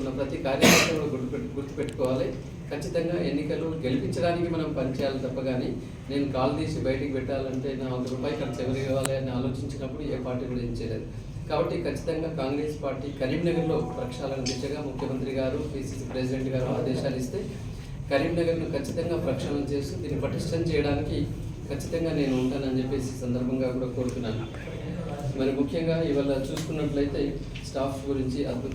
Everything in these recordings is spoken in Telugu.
ఉన్న ప్రతి కార్యకర్త కూడా గుర్తుపెట్టు గుర్తుపెట్టుకోవాలి. ఖచ్చితంగా ఎన్నికలు గెలిపించడానికి మనం పనిచేయాలి తప్ప కానీ నేను కాల్ తీసి బయటికి పెట్టాలంటే నా వంద రూపాయలు ఖర్చు ఎవరు ఇవ్వాలి అని ఆలోచించినప్పుడు ఏ పార్టీ కూడా ఏం చేయలేదు. కాబట్టి ఖచ్చితంగా కాంగ్రెస్ పార్టీ కరీంనగర్లో ప్రక్షాళన దిశగా ముఖ్యమంత్రి గారు పిసిసి ప్రెసిడెంట్ గారు ఆదేశాలు ఇస్తే కరీంనగర్ను ఖచ్చితంగా ప్రక్షాళన చేస్తూ దీన్ని పటిష్టం చేయడానికి ఖచ్చితంగా నేను ఉంటానని చెప్పేసి సందర్భంగా కూడా కోరుతున్నాను. మరి ముఖ్యంగా ఇవాళ చూసుకున్నట్లయితే స్టాఫ్ గురించి అద్భుత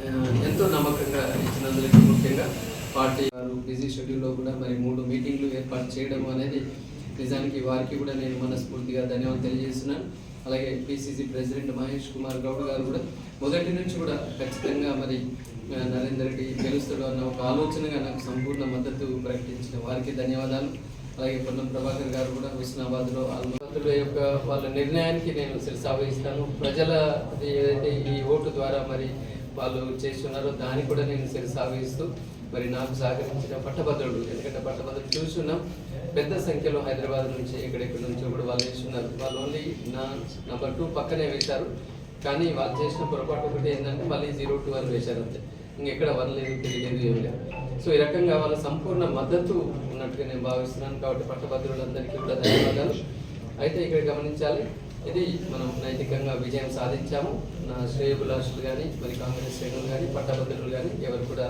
ఆ, ఎంతో నమ్మకంగా ఇచ్చినందుకు ముఖ్యంగా పార్టీ వారు బిజీ షెడ్యూల్లో కూడా మరి మూడు మీటింగ్లు ఏర్పాటు చేయడం అనేది నిజానికి వారికి కూడా నేను మనస్ఫూర్తిగా ధన్యవాదాలు తెలియజేస్తున్నాను. అలాగే పిసిసి ప్రెసిడెంట్ మహేష్ కుమార్ గౌడ్ గారు కూడా మొదటి నుంచి కూడా ఖచ్చితంగా మరి నరేందర్ రెడ్డి గెలుస్తాడు అన్న ఒక ఆలోచనగా నాకు సంపూర్ణ మద్దతు ప్రకటించిన వారికి ధన్యవాదాలు. అలాగే పొన్నం ప్రభాకర్ గారు కూడా హుస్నాబాద్లో ఆల్మతుల యొక్క వాళ్ళ నిర్ణయానికి నేను శిరసావహిస్తాను ప్రజల ఏదైతే ఈ ఓటు ద్వారా మరి వాళ్ళు చేస్తున్నారో దాన్ని కూడా నేను శిరసావహిస్తూ మరి నాకు సహకరించిన పట్టభద్రుడు ఎందుకంటే పట్టభద్రుడు చూస్తున్నాం పెద్ద సంఖ్యలో హైదరాబాద్ నుంచి ఎక్కడెక్కడి నుంచో కూడా వాళ్ళు వేస్తున్నారు వాళ్ళు ఓన్లీ నా నంబర్ టూ పక్కనే వేశారు. కానీ వాళ్ళు చేసిన పొరపాటు ఒకటి ఏంటంటే మళ్ళీ జీరో టూ అని వేశారు అంతే. ఇంకెక్కడ వన్ లేదు తెలియలేదు ఏం లేదు. సో ఈ రకంగా వాళ్ళ సంపూర్ణ మద్దతు ఉన్నట్టుగా నేను భావిస్తున్నాను. కాబట్టి పట్టభద్రులందరికీ కూడా ధన్యవాదాలు. అయితే ఇక్కడ గమనించాలి ఇది మనం నైతికంగా విజయం సాధించాము. నా శ్రేయభిలాషులు కానీ మరి కాంగ్రెస్ శ్రేణులు కానీ పట్టభద్రులు కానీ ఎవరు కూడా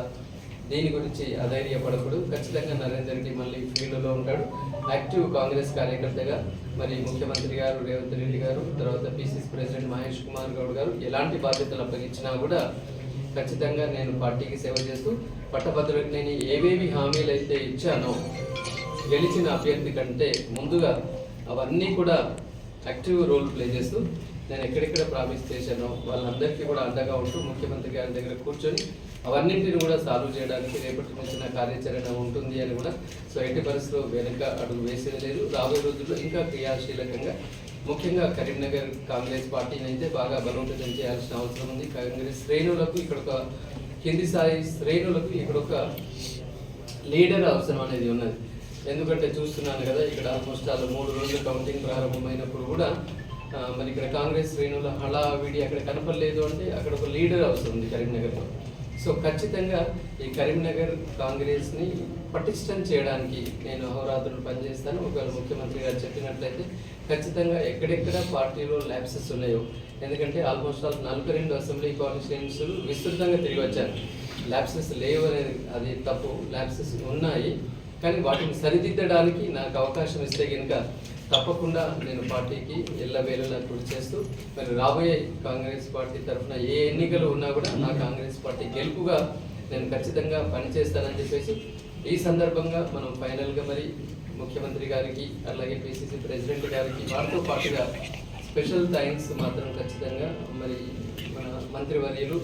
దీని గురించి అధైర్యపడకూడదు. ఖచ్చితంగా నరేందర్ రెడ్డి మళ్ళీ ఫీల్డ్లో ఉంటాడు. యాక్టివ్ కాంగ్రెస్ కార్యకర్తగా మరి ముఖ్యమంత్రి గారు రేవంత్ రెడ్డి గారు తర్వాత పిసిసి ప్రెసిడెంట్ మహేష్ కుమార్ గౌడ్ గారు ఎలాంటి బాధ్యతలు అప్పగించినా కూడా ఖచ్చితంగా నేను పార్టీకి సేవ చేస్తూ పట్టభద్రులకు నేను ఏవేవి హామీలు అయితే ఇచ్చానో గెలిచిన అభ్యర్థి కంటే ముందుగా అవన్నీ కూడా యాక్టివ్ రోల్ ప్లే చేస్తూ నేను ఎక్కడెక్కడ ప్రామిస్ చేశానో వాళ్ళందరికీ కూడా అండగా ఉంటూ ముఖ్యమంత్రి గారి దగ్గర కూర్చొని అవన్నింటిని కూడా సాల్వ్ చేయడానికి రేపటి నుంచిన కార్యాచరణ ఉంటుంది అని కూడా సో ఎట్టి పరిస్థితిలో వెనుక అడుగు వేసేది లేదు. రాబోయే రోజుల్లో ఇంకా క్రియాశీలకంగా ముఖ్యంగా కరీంనగర్ కాంగ్రెస్ పార్టీని అయితే బాగా బలోపేతం చేయాల్సిన అవసరం ఉంది. కాంగ్రెస్ శ్రేణులకు ఇక్కడ ఒక కింది స్థాయి శ్రేణులకు ఇక్కడ ఒక లీడర్ అవసరం అనేది ఉన్నది. ఎందుకంటే చూస్తున్నాను కదా ఇక్కడ ఆల్మోస్ట్ అలా మూడు రోజులు కౌంటింగ్ ప్రారంభమైనప్పుడు కూడా మరి ఇక్కడ కాంగ్రెస్ శ్రేణుల హడావిడి అక్కడ కనపడలేదు అంటే అక్కడ ఒక లీడర్ అవసరం ఉంది కరీంనగర్లో. సో ఖచ్చితంగా ఈ కరీంనగర్ కాంగ్రెస్ని పటిష్టం చేయడానికి నేను అహోరాత్రులు పనిచేస్తాను. ఒకవేళ ముఖ్యమంత్రి గారు చెప్పినట్లయితే ఖచ్చితంగా ఎక్కడెక్కడ పార్టీలో ల్యాబ్సెస్ ఉన్నాయో ఎందుకంటే ఆల్మోస్ట్ ఆల్ నలభై రెండు అసెంబ్లీ కాన్స్టిట్యున్సీలు విస్తృతంగా తిరిగి వచ్చాను ల్యాబ్సెస్ లేవు అనేది అది తప్పు. ల్యాబ్సెస్ ఉన్నాయి కానీ వాటిని సరిదిద్దడానికి నాకు అవకాశం ఇస్తే కనుక తప్పకుండా నేను పార్టీకి ఎల్లవేళలా కృషి చేస్తూ మరి రాబోయే కాంగ్రెస్ పార్టీ తరఫున ఏ ఎన్నికలు ఉన్నా కూడా నా కాంగ్రెస్ పార్టీ గెలుపుగా నేను ఖచ్చితంగా పనిచేస్తానని చెప్పేసి ఈ సందర్భంగా మనం ఫైనల్గా మరి ముఖ్యమంత్రి గారికి అలాగే పిసిసి ప్రెసిడెంట్ గారికి వారితో పాటుగా స్పెషల్ థ్యాంక్స్ మాత్రం ఖచ్చితంగా మరి మన మంత్రివర్యులు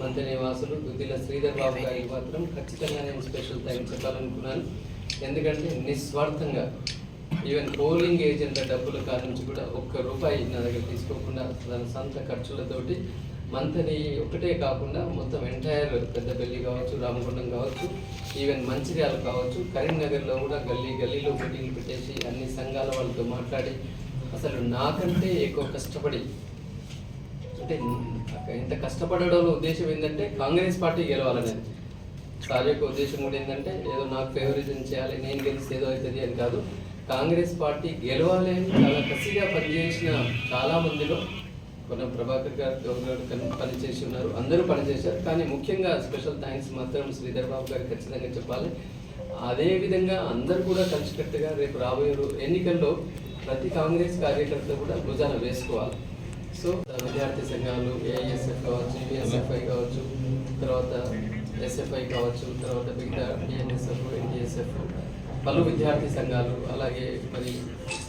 మంత్రి నివాసులు దుద్దిల శ్రీధర్ బాబు గారికి మాత్రం ఖచ్చితంగా నేను స్పెషల్ థ్యాంక్స్ చెప్పాలనుకున్నాను. ఎందుకంటే నిస్వార్థంగా ఈవెన్ పోలింగ్ ఏజెంట్ల డబ్బుల కాడ నుంచి కూడా ఒక్క రూపాయి నా దగ్గర తీసుకోకుండా తన సొంత ఖర్చులతోటి మంత్ని ఒకటే కాకుండా మొత్తం ఎంటైర్ పెద్దపల్లి కావచ్చు రామగుండం కావచ్చు ఈవెన్ మంచిర్యాల కావచ్చు కరీంనగర్లో కూడా గల్లీ గల్లీలో మీటింగ్లు పెట్టేసి అన్ని సంఘాల వాళ్ళతో మాట్లాడి అసలు నాకంటే ఎక్కువ కష్టపడి అంటే ఇంత కష్టపడడంలో ఉద్దేశం ఏంటంటే కాంగ్రెస్ పార్టీ గెలవాలనేది సార్ యొక్క ఉద్దేశం కూడా ఏంటంటే ఏదో నాకు ఫేవరిజం చేయాలి నేను గెలిస్తే ఏదో అవుతుంది అని కాదు. కాంగ్రెస్ పార్టీ గెలవాలి అని చాలా కసిగా పనిచేసిన చాలా మందిలో కొన్న ప్రభాకర్ గారు గౌరవ్ గారు పనిచేసి ఉన్నారు. అందరూ పనిచేశారు. కానీ ముఖ్యంగా స్పెషల్ థ్యాంక్స్ మాత్రం శ్రీధర్ బాబు గారికి ఖచ్చితంగా చెప్పాలి. అదే విధంగా అందరూ కూడా కలిసికట్టుగా రేపు రాబోయే ఎన్నికల్లో ప్రతి కాంగ్రెస్ కార్యకర్త కూడా భుజాన వేసుకోవాలి. సో విద్యార్థి సంఘాలు ఏఐఎస్ఎఫ్ కావచ్చు యుఎస్ఎఫ్ఐ కావచ్చు తర్వాత ఎస్ఎఫ్ఐ కావచ్చు తర్వాత మిగతా టిఎన్ఎస్ఎఫ్ ఎన్టీఎస్ఎఫ్ పలు విద్యార్థి సంఘాలు అలాగే మరి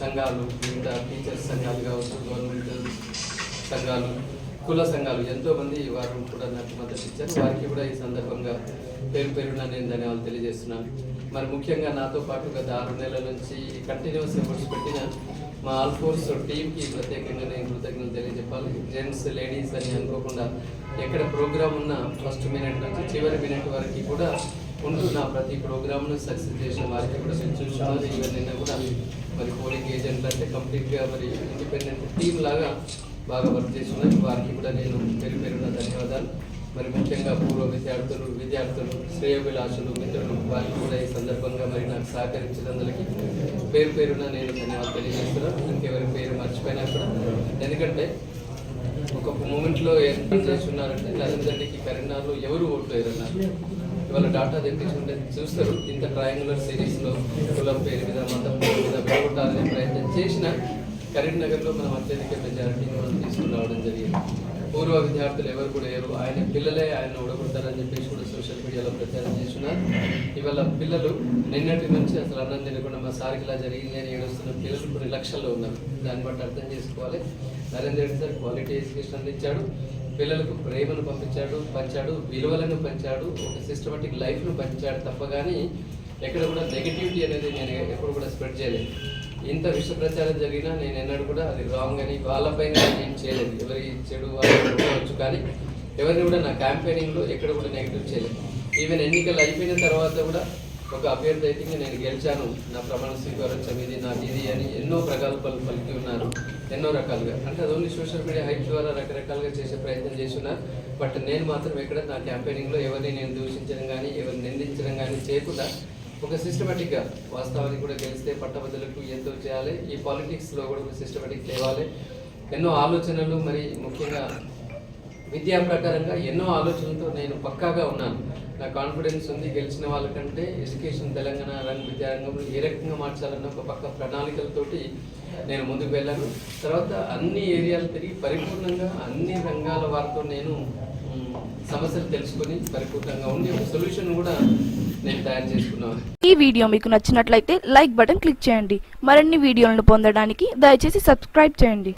సంఘాలు వివిధ టీచర్స్ సంఘాలు కావచ్చు గవర్నమెంట్ సంఘాలు కుల సంఘాలు ఎంతోమంది వారు కూడా నాకు మద్దతు ఇచ్చారు. వారికి కూడా ఈ సందర్భంగా పేరు పేరున నేను ధన్యవాదాలు తెలియజేస్తున్నాను. మరి ముఖ్యంగా నాతో పాటు గత ఆరు నెలల నుంచి కంటిన్యూస్ ఎఫర్ట్స్ పెట్టిన మా ఆల్ఫోర్స్ టీంకి ప్రత్యేకంగా నేను కృతజ్ఞతలు తెలియజెప్పాలి. జెంట్స్ లేడీస్ అని అనుకోకుండా ఎక్కడ ప్రోగ్రామ్ ఉన్న ఫస్ట్ మినిట్ నుంచి చివరి మినిట్ వరకు కూడా ఉంటూ నా ప్రతి ప్రోగ్రామ్ను సక్సెస్ చేసిన వారికి కూడా నేను చూస్తున్నాను ఈవెన్ నిన్న కూడా మరి పోలింగ్ ఏజెంట్లు అంటే కంప్లీట్గా మరి ఇండిపెండెంట్ టీమ్ లాగా బాగా వర్క్ చేస్తున్నారు వారికి కూడా నేను పేరు పేరున ధన్యవాదాలు. మరి ముఖ్యంగా పూర్వ విద్యార్థులు విద్యార్థులు శ్రేయోభిలాషులు మిత్రులు వారికి కూడా ఈ సందర్భంగా మరి నాకు సహకరించినందులకి పేరు పేరున నేను ధన్యవాదాలు తెలియజేస్తున్నాను. ఇంకెవరి పేరు మర్చిపోయినా కూడా ఎందుకంటే ఒక మూమెంట్లో ఏం చేస్తున్నారంటే నరేంద్రకి కరీంనగర్లో ఎవరు ఓట్లు వేయరన్నారు? ఇవాళ డాటా తెప్పించుకుంటే చూస్తారు. ఇంత ట్రయాంగులర్ సిరీస్లో కులం పేరు మీద మతం పేరు మీద విడగొట్టాలనే ప్రయత్నం చేసిన కరీంనగర్లో మనం అత్యధిక మెజారిటీని మనం తీసుకుని రావడం జరిగింది. పూర్వ విద్యార్థులు ఎవరు కూడా లేరు. ఆయన పిల్లలే ఆయన ఓడగొడతారని చెప్పేసి కూడా సోషల్ మీడియాలో ప్రచారం చేస్తున్నారు. ఇవాళ పిల్లలు నిన్నటి నుంచి అసలు అన్నం తినకుండా మా సార్కి ఇలా జరిగింది అని ఏడుస్తున్న పిల్లలు కొన్ని లక్షల్లో ఉన్నారు. దాన్ని బట్టి అర్థం చేసుకోవాలి. Narendra Reddy sir quality education అందించాడు. పిల్లలకు ప్రేమను పంపించాడు పంచాడు విలువలను పంచాడు ఒక సిస్టమేటిక్ లైఫ్ను పంచాడు తప్ప కానీ ఎక్కడ కూడా నెగిటివిటీ అనేది నేను ఎప్పుడు కూడా స్ప్రెడ్ చేయలేదు. ఇంత విష ప్రచారం జరిగినా నేను ఎన్నడూ కూడా అది రాంగ్ అని వాళ్ళపైన ఏం చేయలేదు. ఎవరి చెడు వాళ్ళు ఉండవచ్చు కానీ ఎవరిని కూడా నా క్యాంపెయినింగ్లో ఎక్కడ కూడా నెగిటివ్ చేయలేదు. ఈవెన్ ఎన్నికలు అయిపోయిన తర్వాత కూడా ఒక అభ్యర్థి అయితే నేను గెలిచాను. నా ప్రమాణ స్వీకారం చదివి నా ఇది అని ఎన్నో ప్రగల్భాలు పలికి ఉన్నారు. ఎన్నో రకాలుగా. అంటే అది ఓన్లీ సోషల్ మీడియా హైప్ ద్వారా రకరకాలుగా చేసే ప్రయత్నం చేస్తున్నారు బట్ నేను మాత్రం ఎక్కడ నా క్యాంపెయినింగ్లో ఎవరిని నేను దూషించడం కానీ ఎవరిని నిందించడం కానీ చేయకుండా ఒక సిస్టమేటిక్గా వాస్తవానికి కూడా గెలిస్తే పట్టభద్రులకు ఎంతో చేయాలి. ఈ పాలిటిక్స్లో కూడా ఒక సిస్టమేటిక్ తేవాలి ఎన్నో ఆలోచనలు మరి ముఖ్యంగా విద్యా ప్రకారంగా ఎన్నో ఆలోచనలతో నేను పక్కాగా ఉన్నాను. నా కాన్ఫిడెన్స్ ఉంది గెలిచిన వాళ్ళకంటే ఎడ్యుకేషన్ తెలంగాణ రంగ విద్యారంగంలో ఏ రకంగా మార్చాలన్న ఒక పక్క ప్రణాళికలతోటి నేను ముందుకు వెళ్ళాను. తర్వాత అన్ని ఏరియాలు తిరిగి పరిపూర్ణంగా అన్ని రంగాల వారితో నేను సమస్యలు తెలుసుకొని పరిపూర్ణంగా ఉండి ఒక సొల్యూషన్ కూడా నేను తయారు చేసుకున్నాను. ఈ వీడియో మీకు నచ్చినట్లయితే లైక్ బటన్ క్లిక్ చేయండి. మరిన్ని వీడియోలను పొందడానికి దయచేసి సబ్స్క్రైబ్ చేయండి.